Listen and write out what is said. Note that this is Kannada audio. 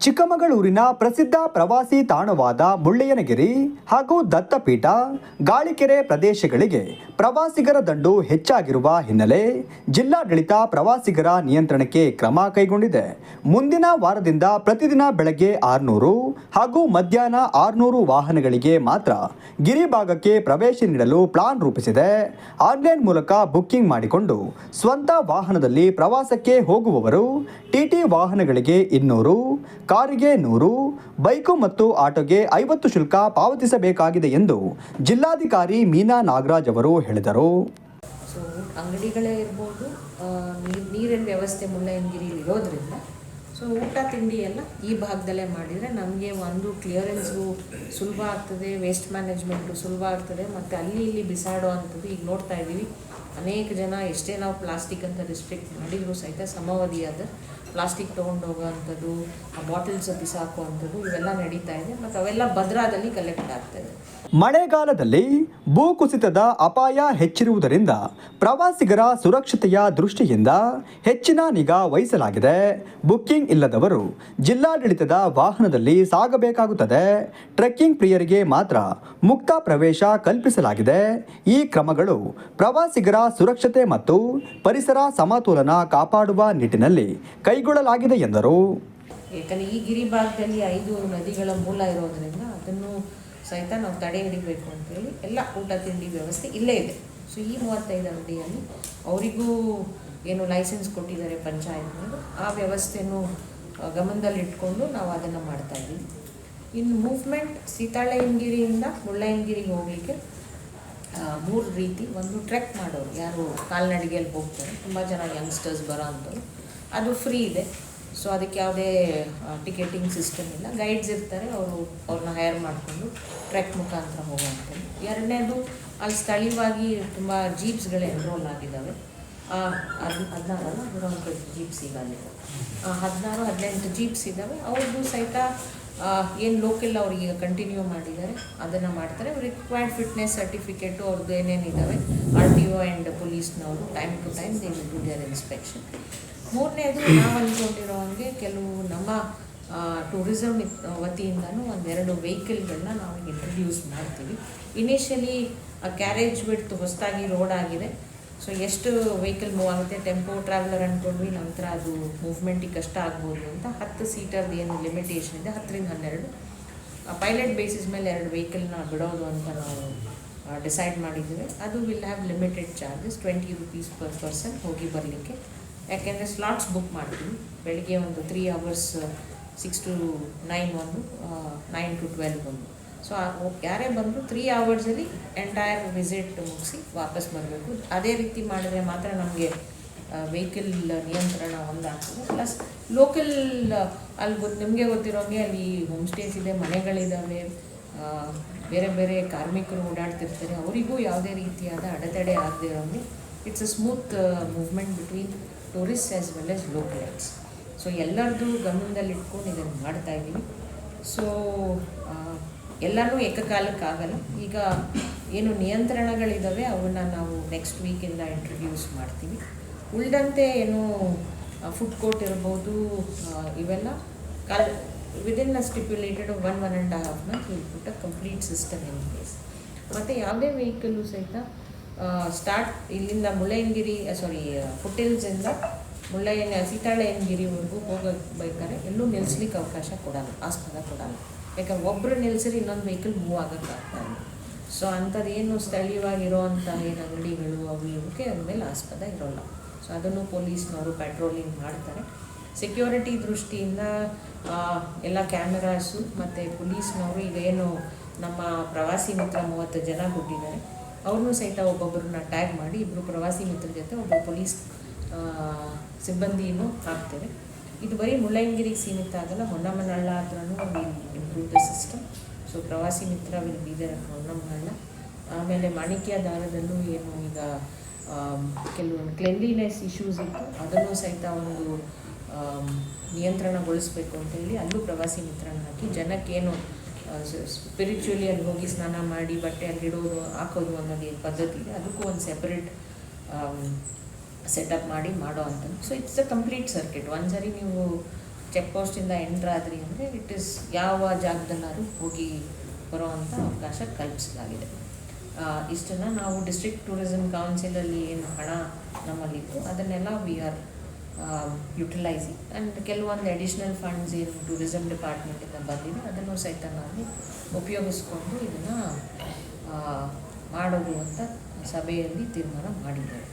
ಚಿಕ್ಕಮಗಳೂರಿನ ಪ್ರಸಿದ್ಧ ಪ್ರವಾಸಿ ತಾಣವಾದ ಮುಳ್ಳಯ್ಯನಗಿರಿ ಹಾಗೂ ದತ್ತಪೀಠ ಗಾಳಿಕೆರೆ ಪ್ರದೇಶಗಳಿಗೆ ಪ್ರವಾಸಿಗರ ದಂಡು ಹೆಚ್ಚಾಗಿರುವ ಹಿನ್ನೆಲೆ ಜಿಲ್ಲಾಡಳಿತ ಪ್ರವಾಸಿಗರ ನಿಯಂತ್ರಣಕ್ಕೆ ಕ್ರಮ ಕೈಗೊಂಡಿದೆ. ಮುಂದಿನ ವಾರದಿಂದ ಪ್ರತಿದಿನ ಬೆಳಗ್ಗೆ ಆರುನೂರು ಹಾಗೂ ಮಧ್ಯಾಹ್ನ ಆರುನೂರು ವಾಹನಗಳಿಗೆ ಮಾತ್ರ ಗಿರಿಭಾಗಕ್ಕೆ ಪ್ರವೇಶ ನೀಡಲು ಪ್ಲಾನ್ ರೂಪಿಸಿದೆ. ಆನ್ಲೈನ್ ಮೂಲಕ ಬುಕ್ಕಿಂಗ್ ಮಾಡಿಕೊಂಡು ಸ್ವಂತ ವಾಹನದಲ್ಲಿ ಪ್ರವಾಸಕ್ಕೆ ಹೋಗುವವರು ಟಿಟಿ ವಾಹನಗಳಿಗೆ ಇನ್ನೂರು ಕಾರಿಗೆ ನೂರು, ಬೈಕು ಮತ್ತು ಆಟೋಗೆ ಐವತ್ತು ಶುಲ್ಕ ಪಾವತಿಸಬೇಕಾಗಿದೆ ಎಂದು ಜಿಲ್ಲಾಧಿಕಾರಿ ಮೀನಾ ನಾಗರಾಜ್ ಅವರು ಹೇಳಿದರು. ಸೊ ಅಂಗಡಿಗಳೇ ಇರ್ಬೋದು ನೀರಿನ ವ್ಯವಸ್ಥೆ ಮುಳ್ಳಯ್ಯನಗಿರಿಲಿ ಇರೋದ್ರಿಂದ ಸೊ ಊಟ, ತಿಂಡಿ ಎಲ್ಲ ಈ ಭಾಗದಲ್ಲೇ ಮಾಡಿದರೆ ನಮಗೆ ಒಂದು ಕ್ಲಿಯರೆನ್ಸು ಸುಲಭ ಆಗ್ತದೆ ವೇಸ್ಟ್ ಮ್ಯಾನೇಜ್ಮೆಂಟು ಸುಲಭ ಆಗ್ತದೆ, ಮತ್ತು ಅಲ್ಲಿ ಇಲ್ಲಿ ಬಿಸಾಡೋ ಅಂಥದ್ದು ಈಗ ನೋಡ್ತಾ ಇದ್ದೀವಿ. ಅನೇಕ ಜನ ಎಷ್ಟೇ ನಾವು ಪ್ಲಾಸ್ಟಿಕ್ ಅಂತ ರಿಸ್ಟ್ರಿಕ್ಟ್ ಮಾಡಿದರೂ ಸಹಿತ ಸಮವಧಿಯಾದ ಪ್ಲಾಸ್ಟಿಕ್ ತೊಗೊಂಡು ಹೋಗೋವಂಥದ್ದು ಆ ಬಾಟಲ್ಸ್ ಬಿಸಾಕುವಂಥದ್ದು, ಇವೆಲ್ಲ ನಡೀತಾ ಇದೆ. ಮತ್ತು ಅವೆಲ್ಲ ಭದ್ರಾದಲ್ಲಿ ಕಲೆಕ್ಟ್ ಆಗ್ತದೆ ಮಳೆಗಾಲದಲ್ಲಿ ಭೂಕುಸಿತದ ಅಪಾಯ ಹೆಚ್ಚಿರುವುದರಿಂದ ಪ್ರವಾಸಿಗರ ಸುರಕ್ಷತೆಯ ದೃಷ್ಟಿಯಿಂದ ಹೆಚ್ಚಿನ ನಿಗಾ ವಹಿಸಲಾಗಿದೆ. ಬುಕ್ಕಿಂಗ್ ಇಲ್ಲದವರು ಜಿಲ್ಲಾಡಳಿತದ ವಾಹನದಲ್ಲಿ ಸಾಗಬೇಕಾಗುತ್ತದೆ. ಟ್ರೆಕ್ಕಿಂಗ್ ಪ್ರಿಯರಿಗೆ ಮಾತ್ರ ಮುಕ್ತ ಪ್ರವೇಶ ಕಲ್ಪಿಸಲಾಗಿದೆ. ಈ ಕ್ರಮಗಳು ಪ್ರವಾಸಿಗರ ಸುರಕ್ಷತೆ ಮತ್ತು ಪರಿಸರ ಸಮತೋಲನ ಕಾಪಾಡುವ ನಿಟ್ಟಿನಲ್ಲಿ ಕೈಗೊಳ್ಳಲಾಗಿದೆ ಎಂದರು. ಯಾಕಂದರೆ ಈ ಗಿರಿ ಭಾಗದಲ್ಲಿ ಐದು ನದಿಗಳ ಮೂಲ ಇರೋದ್ರಿಂದ ಅದನ್ನು ಸಹಿತ ನಾವು ತಡೆ ಹಿಡಿಬೇಕು ಅಂತೇಳಿ ಎಲ್ಲ ಊಟ ತಿಂಡಿ ವ್ಯವಸ್ಥೆ ಇಲ್ಲೇ ಇದೆ. ಸೊ ಈ ಮೂವತ್ತೈದು ಅಂಗಡಿಯಲ್ಲಿ ಅವರಿಗೂ ಏನು ಲೈಸೆನ್ಸ್ ಕೊಟ್ಟಿದ್ದಾರೆ ಪಂಚಾಯತ್ನವರು, ಆ ವ್ಯವಸ್ಥೆನೂ ಗಮನದಲ್ಲಿ ಗಮನದಲ್ಲಿಟ್ಕೊಂಡು ನಾವು ಅದನ್ನು ಮಾಡ್ತಾ ಇದ್ದೀವಿ. ಇನ್ನು ಮೂವ್ಮೆಂಟ್ ಸೀತಾಳಯ್ಯನಗಿರಿಯಿಂದ ಮುಳ್ಳಯ್ಯನಗಿರಿಗೆ ಹೋಗಲಿಕ್ಕೆ ಮೂರು ರೀತಿ, ಒಂದು ಟ್ರೆಕ್ ಮಾಡೋರು ಯಾರು ಕಾಲ್ನಡಿಗೆಯಲ್ಲಿ ಹೋಗ್ತಾರೆ. ತುಂಬ ಜನ ಯಂಗ್ಸ್ಟರ್ಸ್ ಬರೋ ಅಂಥವ್ರು ಅದು ಫ್ರೀ ಇದೆ. ಸೊ ಅದಕ್ಕೆ ಯಾವುದೇ ಟಿಕೆಟಿಂಗ್ ಸಿಸ್ಟಮ್ ಇಲ್ಲ. ಗೈಡ್ಸ್ ಇರ್ತಾರೆ, ಅವರು ಅವ್ರನ್ನ ಹೈರ್ ಮಾಡಿಕೊಂಡು ಟ್ರೆಕ್ ಮುಖಾಂತರ ಹೋಗುವಂಥದ್ದು. ಎರಡನೇದು, ಅಲ್ಲಿ ಸ್ಥಳೀಯವಾಗಿ ತುಂಬ ಜೀಪ್ಸ್ಗಳು ಎನ್ರೋಲ್ ಆಗಿದ್ದಾವೆ. ಅದು, ಹದಿನಾರಲ್ಲ, ಹದಿನಾಲ್ಕು ಜೀಪ್ಸ್ ಈಗ ಅಲ್ಲಿ ಹದಿನಾರು, ಹದಿನೆಂಟು ಜೀಪ್ಸ್ ಇದ್ದಾವೆ ಅವ್ರದ್ದು ಸಹಿತ ಏನು ಲೋಕಲ್ ಅವ್ರಿಗೆ ಕಂಟಿನ್ಯೂ ಮಾಡಿದ್ದಾರೆ, ಅದನ್ನು ಮಾಡ್ತಾರೆ. ರಿಕ್ವೈರ್ಡ್ ಫಿಟ್ನೆಸ್ ಸರ್ಟಿಫಿಕೇಟು ಅವ್ರದ್ದು ಏನೇನಿದ್ದಾವೆ ಆರ್ ಟಿ ಒ ಆ್ಯಂಡ್ ಪೊಲೀಸ್ನವರು time to time they will do their inspection ಮೂರನೇದು ನಾವು ಅಂದ್ಕೊಂಡಿರೋ ಹಂಗೆ ಕೆಲವು ನಮ್ಮ ಟೂರಿಸಮ್ ವತಿಯಿಂದನೂ ಒಂದೆರಡು ವೆಹಿಕಲ್ಗಳನ್ನ ನಾವು ಇಂಟ್ರಡ್ಯೂಸ್ ಮಾಡ್ತೀವಿ. ಇನಿಷಿಯಲಿ ಕ್ಯಾರೇಜ್ ಬಿಟ್ಟು ಹೊಸದಾಗಿ ರೋಡ್ ಆಗಿದೆ. ಸೊ ಎಷ್ಟು ವೆಹಿಕಲ್ ಮೂವ್ ಆಗುತ್ತೆ? ಟೆಂಪೋ ಟ್ರಾವೆಲರ್ ಅಂದ್ಕೊಂಡ್ವಿ ನಂತರ ಅದು ಮೂವ್ಮೆಂಟಿಗೆ ಕಷ್ಟ ಆಗ್ಬೋದು ಅಂತ ಹತ್ತು ಸೀಟರ್ದು ಏನು ಲಿಮಿಟೇಷನ್ ಇದೆ, ಹತ್ತರಿಂದ ಹನ್ನೆರಡು. ಪೈಲಟ್ ಬೇಸಿಸ್ ಮೇಲೆ ಎರಡು ವೆಹಿಕಲ್ನ ಬಿಡೋದು ಅಂತ ನಾವು ಡಿಸೈಡ್ ಮಾಡಿದ್ದೀವಿ. ಅದು will have limited charges twenty rupees per person ಹೋಗಿ ಬರಲಿಕ್ಕೆ. ಯಾಕೆಂದರೆ ಸ್ಲಾಟ್ಸ್ ಬುಕ್ ಮಾಡ್ತೀವಿ. ಬೆಳಿಗ್ಗೆ ಒಂದು three hours six to nine ಒಂದು ನೈನ್ ಟು ಟ್ವೆಲ್ವ್ ಒಂದು. ಸೊ ಯಾರೇ ಬಂದರೂ ತ್ರೀ ಅವರ್ಸಲ್ಲಿ ಎಂಟೈರ್ ವಿಸಿಟ್ ಮುಗಿಸಿ ವಾಪಸ್ ಬರಬೇಕು. ಅದೇ ರೀತಿ ಮಾಡಿದ್ರೆ ಮಾತ್ರ ನಮಗೆ ವೆಹಿಕಲ್ ನಿಯಂತ್ರಣ ಒಂದಾಗ್ತದೆ. ಪ್ಲಸ್ ಲೋಕಲ್ ಅಲ್ಲಿ ಗೊತ್ತು ನಿಮಗೆ ಗೊತ್ತಿರೋಂಗೆ ಅಲ್ಲಿ ಹೋಮ್ ಸ್ಟೇಸ್ ಇದೆ ಮನೆಗಳಿದ್ದಾವೆ ಬೇರೆ ಬೇರೆ ಕಾರ್ಮಿಕರು ಓಡಾಡ್ತಿರ್ತಾರೆ. ಅವರಿಗೂ ಯಾವುದೇ ರೀತಿಯಾದ ಅಡೆತಡೆ ಆಗದೆ ಇರೋಂಗೆ it's a smooth movement between tourist as well as locals so ಎಲ್ಲರದ್ದು ಗಮನದಲ್ಲಿ ಇಟ್ಕೊಂಡು ಇದನ್ನು ಮಾಡ್ತಾ ಇದ್ದೀವಿ ಸೊ ಎಲ್ಲರೂ ಏಕಕಾಲಕ್ಕಾಗಲ್ಲ ಈಗ ಏನು ನಿಯಂತ್ರಣಗಳಿದ್ದಾವೆ ಅವನ್ನ ನಾವು ನೆಕ್ಸ್ಟ್ ವೀಕಿಂದ ಇಂಟ್ರೊಡ್ಯೂಸ್ ಮಾಡ್ತೀವಿ. ಉಳಿದಂತೆ ಏನು ಫುಡ್ ಕೋರ್ಟ್ ಇರ್ಬೋದು ಇವೆಲ್ಲ call within a stipulated one one and half month will complete system in place ಮತ್ತು ಯಾವುದೇ ವೆಹಿಕಲ್ಲು ಸಹಿತ ಸ್ಟಾರ್ಟ್ ಇಲ್ಲಿಂದ ಮುಳ್ಳಯ್ಯನಗಿರಿ ಸಾರಿ ಫುಟಿಲ್ಸಿಂದ ಮುಳ್ಳಯ್ಯನ ಸೀತಾಳಯ್ಯನಗಿರಿವರೆಗೂ ಹೋಗಬೇಕಾದ್ರೆ ಎಲ್ಲೂ ನಿಲ್ಲಿಸ್ಲಿಕ್ಕೆ ಅವಕಾಶ ಕೊಡಲ್ಲ, ಆಸ್ಪದ ಕೊಡಲ್ಲ. ಯಾಕಂದ್ರೆ ಒಬ್ಬರು ನಿಲ್ಸಿದ್ರೆ ಇನ್ನೊಂದು ವೆಹಿಕಲ್ ಮೂವ್ ಆಗೋಕ್ಕಾಗ್ತಾಯಿಲ್ಲ ಸೊ ಅಂಥದ್ದೇನು ಸ್ಥಳೀಯವಾಗಿರೋವಂಥ ಏನು ಅಂಗಡಿಗಳು ಅವು ಇವಕ್ಕೆ ಮೇಲೆ ಆಸ್ಪದ ಇರೋಲ್ಲ. ಸೊ ಅದನ್ನು ಪೊಲೀಸ್ನವರು ಪೆಟ್ರೋಲಿಂಗ್ ಮಾಡ್ತಾರೆ. ಸೆಕ್ಯೂರಿಟಿ ದೃಷ್ಟಿಯಿಂದ ಎಲ್ಲ ಕ್ಯಾಮೆರಾಸು ಮತ್ತು ಪೊಲೀಸ್ನವರು ಈಗ ಏನು ನಮ್ಮ ಪ್ರವಾಸಿ ಮಿತ್ರ ಮೂವತ್ತು ಜನ ಕೊಟ್ಟಿದ್ದಾರೆ ಅವ್ರನ್ನೂ ಸಹಿತ ಒಬ್ಬೊಬ್ಬರನ್ನ ಟ್ಯಾಗ್ ಮಾಡಿ ಇಬ್ಬರು ಪ್ರವಾಸಿ ಮಿತ್ರ ಜೊತೆ ಒಬ್ಬ ಪೊಲೀಸ್ ಸಿಬ್ಬಂದಿಯನ್ನು ಹಾಕ್ತೇವೆ. ಇದು ಬರೀ ಮುಳ್ಳಯ್ಯನಗಿರಿಗೆ ಸೀಮಿತ ಆಗಲ್ಲ ಹೊನ್ನಮನಳ್ಳ ಹತ್ರನೂ ಇಂಪ್ರೂವ್ ದ ಸಿಸ್ಟಮ್ ಸೊ ಪ್ರವಾಸಿ ಮಿತ್ರ ವಿಲ್ ಬಿ ಹೊನ್ನಮನಳ್ಳ ಹೊನ್ನಮನಹಳ್ಳ. ಆಮೇಲೆ ಮಾಣಿಕ್ಯ ದಾರದಲ್ಲೂ ಏನು ಈಗ ಕೆಲವೊಂದು ಕ್ಲೆನ್ಲಿನೆಸ್ ಇಶ್ಯೂಸ್ ಇತ್ತು. ಅದನ್ನು ಸಹಿತ ಒಂದು ನಿಯಂತ್ರಣಗೊಳಿಸ್ಬೇಕು ಅಂತ ಹೇಳಿ ಅಲ್ಲೂ ಪ್ರವಾಸಿ ಮಿತ್ರನ ಹಾಕಿ ಜನಕ್ಕೇನು ಸ್ಪಿರಿಚುವಲಿ ಅಲ್ಲಿ ಹೋಗಿ ಸ್ನಾನ ಮಾಡಿ ಬಟ್ಟೆ ಅಲ್ಲಿ ಇಡೋದು, ಹಾಕೋದು ಅನ್ನೋದು ಏನು ಪದ್ಧತಿ ಇದೆ ಅದಕ್ಕೂ ಒಂದು ಸೆಪರೇಟ್ ಸೆಟಪ್ ಮಾಡಿ ಮಾಡೋ ಅಂತಂದು so it's a complete circuit ಒಂದು ಸರಿ ನೀವು ಚೆಕ್ ಪೋಸ್ಟಿಂದ ಎಂಟ್ರ್ ಆದ್ರಿ ಅಂದರೆ ಇಟ್ ಇಸ್ ಯಾವ ಜಾಗದಲ್ಲಾದರೂ ಹೋಗಿ ಬರೋವಂಥ ಅವಕಾಶ ಕಲ್ಪಿಸಲಾಗಿದೆ. ಇಷ್ಟನ್ನು ನಾವು ಡಿಸ್ಟ್ರಿಕ್ಟ್ ಟೂರಿಸಮ್ ಕೌನ್ಸಿಲಲ್ಲಿ ಏನು ಹಣ ನಮ್ಮಲ್ಲಿತ್ತು, ಅದನ್ನೆಲ್ಲ ವಿ ಆರ್ ಯುಟಿಲೈಸಿಂಗ್ ಆ್ಯಂಡ್ ಕೆಲವೊಂದು ಅಡಿಷ್ನಲ್ ಫಂಡ್ಸ್ ಏನು ಟೂರಿಸಮ್ ಡಿಪಾರ್ಟ್ಮೆಂಟಿಂದ ಬಂದಿದೆ. ಅದನ್ನು ಸಹಿತ ನಾವು ಉಪಯೋಗಿಸ್ಕೊಂಡು ಇದನ್ನು ಮಾಡೋದು ಅಂತ ಸಭೆಯಲ್ಲಿ ತೀರ್ಮಾನ ಮಾಡಿದ್ದೇವೆ